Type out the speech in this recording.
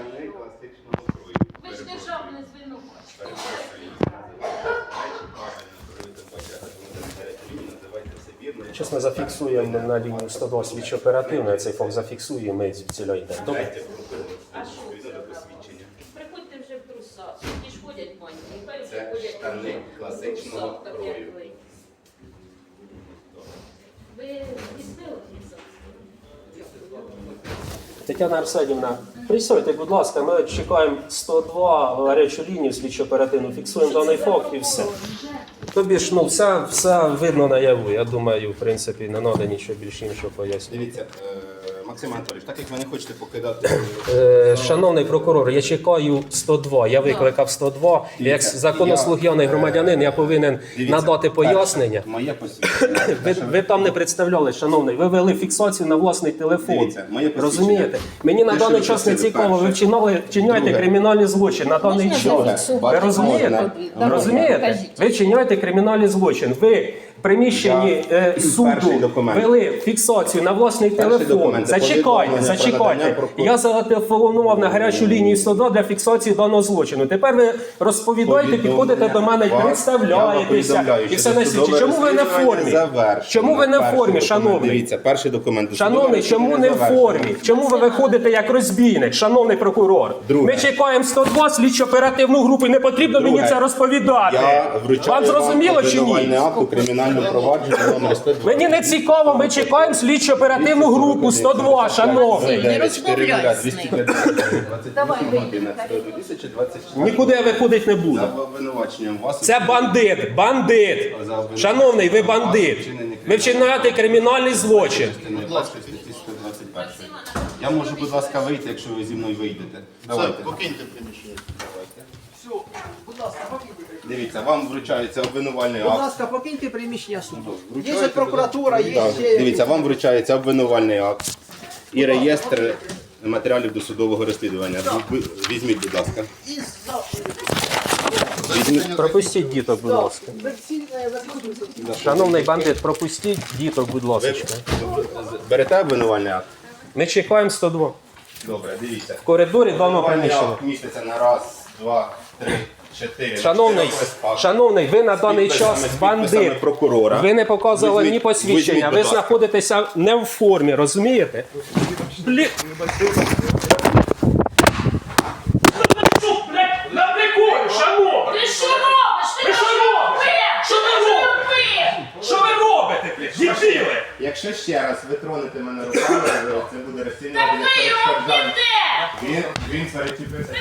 штани класичного крою. Ви ж державне звинувачення. Ми зафіксуємо на лінію 102 слідчо оперативно, цей факт зафіксуємо і ціля йде. Добре. Дайте групи відповідно. Приходьте вже в трусах. Сьогодні ж ходять мані. Хай вже Це ходять штани класичного крою. ви. Візьми? Тетяна Арсенівна, присядьте, будь ласка, ми чекаємо 102 гарячу лінію слідчо оперативну, фіксуємо даний факт і все. Тобі ж ну все, все видно наяву. Я думаю, в принципі, не треба нічого більш іншого пояснювати. Дивіться, е, Максим Анатолійович, так як ви не хочете покидати Е, Шановний прокурор, я чекаю 102. Я викликав 102. Як е, громадянин, я повинен Дивіться, надати пояснення. Моє посвідчення. Ви, ви там не представляли, шановний. Ви вели фіксацію на власний телефон. Дивіться, моє посвідчення. Розумієте? Мені на Те, даний час не просили, цікаво. Ви перше. вчинали вчиняєте Друге. кримінальний злочин на даний Можна час. Ви розумієте? Можна. Ви розумієте? Ви вчиняєте кримінальний злочин. Ви в приміщенні е, Перший суду документ. вели фіксацію на власний Перший телефон. документ. Це Зачекайте, зачекайте. Я зателефонував на гарячу лінію 102 для фіксації даного злочину. Тепер ви розповідаєте, підходите до мене і представляєтеся. І все на світі. Чому ви не в формі? Чому ви не в формі, шановний? Дивіться, перший документ. Шановний, чому не в формі? Чому ви виходите як розбійник, шановний прокурор? Ми чекаємо 102 слідчо оперативну групу, і не потрібно мені це розповідати. Вам зрозуміло чи ні? акт у кримінальному провадженні номер 102. Мені не цікаво, ми чекаємо слідчо оперативну групу 102, шановний. Не розмовляй з ним. Давай, вийди. Нікуди я виходити не За обвинуваченням вас Це бандит, бандит. Шановний, ви бандит. Ви вчинаєте кримінальний злочин. Будь ласка, статті 121. Я можу, будь ласка, вийти, якщо ви зі мною вийдете. Давайте. Покиньте приміщення. Дивіться, вам вручається обвинувальний Будь акт. ласка, покиньте приміщення суду. Є Вручаєте, прокуратура, є ще... Дивіться, вам вручається обвинувальний акт і реєстр матеріалів досудового розслідування. Візьміть, будь ласка. Візьміть. Пропустіть діток, будь ласка. Шановний бандит, пропустіть діток, будь ласка. берете обвинувальний акт? Ми чекаємо 102. Добре, дивіться. В коридорі давно приміщено. міститься на раз, два, три, чотири. Шановний, шановний, ви на даний час бандит. прокурора. Ви не показували Візьміть- ні посвідчення, візьміть, ви ласка. знаходитеся не в формі, розумієте? Блін. На приколі, шановний! Ти що робиш? Ти Ви що робите? Що ви робите? Що ви робите, блядь? Дебіли! Якщо ще раз ви тронете мене руками, це буде розцінювати як перешкоджання. Він, він перечепився.